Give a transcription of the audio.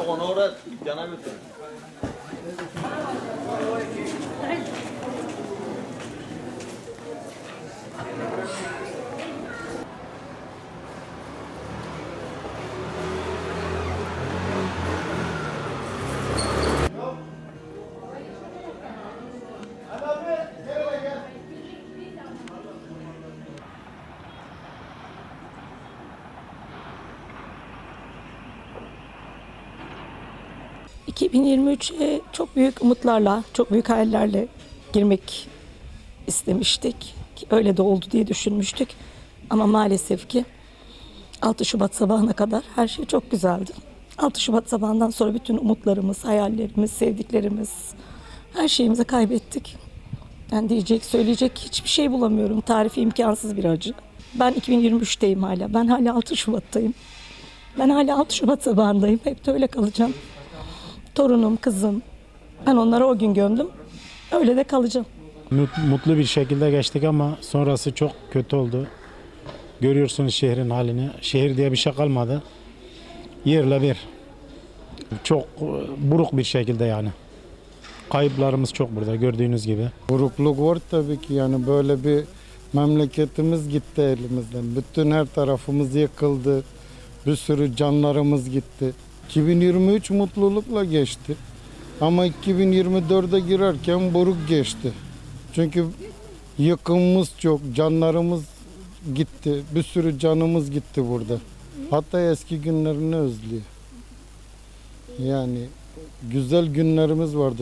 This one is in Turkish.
Yok ona oraya denem ettim. 2023'e çok büyük umutlarla, çok büyük hayallerle girmek istemiştik. Öyle de oldu diye düşünmüştük. Ama maalesef ki 6 Şubat sabahına kadar her şey çok güzeldi. 6 Şubat sabahından sonra bütün umutlarımız, hayallerimiz, sevdiklerimiz, her şeyimizi kaybettik. Yani diyecek, söyleyecek hiçbir şey bulamıyorum. Tarifi imkansız bir acı. Ben 2023'teyim hala. Ben hala 6 Şubat'tayım. Ben hala 6 Şubat sabahındayım. Hep de öyle kalacağım. Torunum, kızım. Ben onları o gün gömdüm. Öyle de kalacağım. Mut- Mutlu bir şekilde geçtik ama sonrası çok kötü oldu. Görüyorsunuz şehrin halini. Şehir diye bir şey kalmadı. Yerle bir. Çok e, buruk bir şekilde yani. Kayıplarımız çok burada gördüğünüz gibi. Burukluk var tabii ki yani böyle bir memleketimiz gitti elimizden. Bütün her tarafımız yıkıldı. Bir sürü canlarımız gitti. 2023 mutlulukla geçti. Ama 2024'e girerken buruk geçti. Çünkü yıkımımız çok, canlarımız gitti. Bir sürü canımız gitti burada. Hatta eski günlerini özlüyor. Yani güzel günlerimiz vardı.